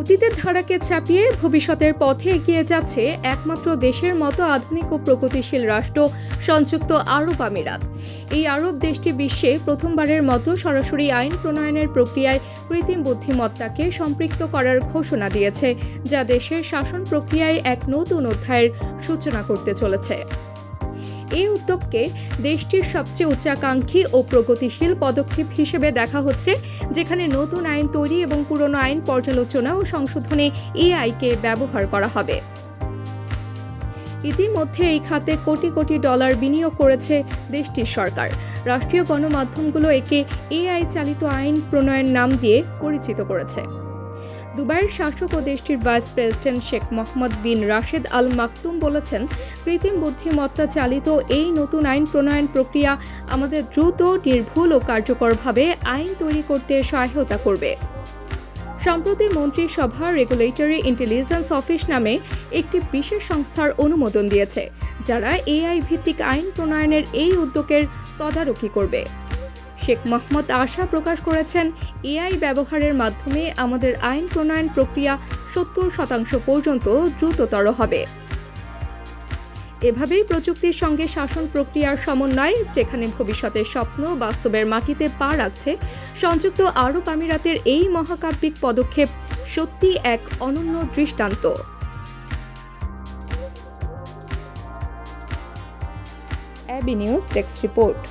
অতীতের ধারাকে ছাপিয়ে ভবিষ্যতের পথে এগিয়ে যাচ্ছে একমাত্র দেশের মতো আধুনিক ও প্রগতিশীল রাষ্ট্র সংযুক্ত আরব আমিরাত। এই আরব দেশটি বিশ্বে প্রথমবারের মতো সরাসরি আইন প্রণয়নের প্রক্রিয়ায় কৃত্রিম বুদ্ধিমত্তাকে সম্পৃক্ত করার ঘোষণা দিয়েছে, যা দেশের শাসন প্রক্রিয়ায় এক নতুন অধ্যায়ের সূচনা করতে চলেছে। এই উদ্যোগকে দেশটির সবচেয়ে উচ্চাকাঙ্ক্ষী ও প্রগতিশীল পদক্ষেপ হিসেবে দেখা হচ্ছে, যেখানে নতুন আইন তৈরি এবং পুরনো আইন পর্যালোচনা ও সংশোধনে এআইকে ব্যবহার করা হবে। ইতিমধ্যে এই খাতে কোটি কোটি ডলার বিনিয়োগ করেছে দেশটির সরকার। রাষ্ট্রীয় গণমাধ্যমগুলো একে এআই চালিত আইন প্রণয়ন নাম দিয়ে পরিচিত করেছে। দুবাইয়ের শাসক ও দেশটির vice president Sheikh Mohammed bin Rashid Al Maktoum বলেছেন, কৃত্রিম বুদ্ধিমত্তা চালিত এই নতুন আইন প্রণয়ন প্রক্রিয়া আমাদের দ্রুত, নির্ভুল ও কার্যকরভাবে আইন তৈরি করতে সহায়তা করবে। সম্প্রতি মন্ত্রিসভা রেগুলেটরি ইন্টেলিজেন্স অফিস নামে একটি বিশেষ সংস্থার অনুমোদন দিয়েছে, যারা এআই ভিত্তিক আইন প্রণয়নের এই উদ্যোগের তদারকি করবে। শেখ মোহাম্মদ আশা প্রকাশ করেছেন, এআই ব্যবহারের মাধ্যমে আমাদের আইন প্রণয়ন প্রক্রিয়া সত্তর শতাংশ পর্যন্ত দ্রুততর হবে। এভাবেই প্রযুক্তির সঙ্গে শাসন প্রক্রিয়ার সমন্বয়, যেখানে ভবিষ্যতের স্বপ্ন বাস্তবের মাটিতে পা রাখছে, সংযুক্ত আরব আমিরাতের এই মহাকাব্যিক পদক্ষেপ সত্যি এক অনন্য দৃষ্টান্ত। অ্যাবি নিউজ রিপোর্ট।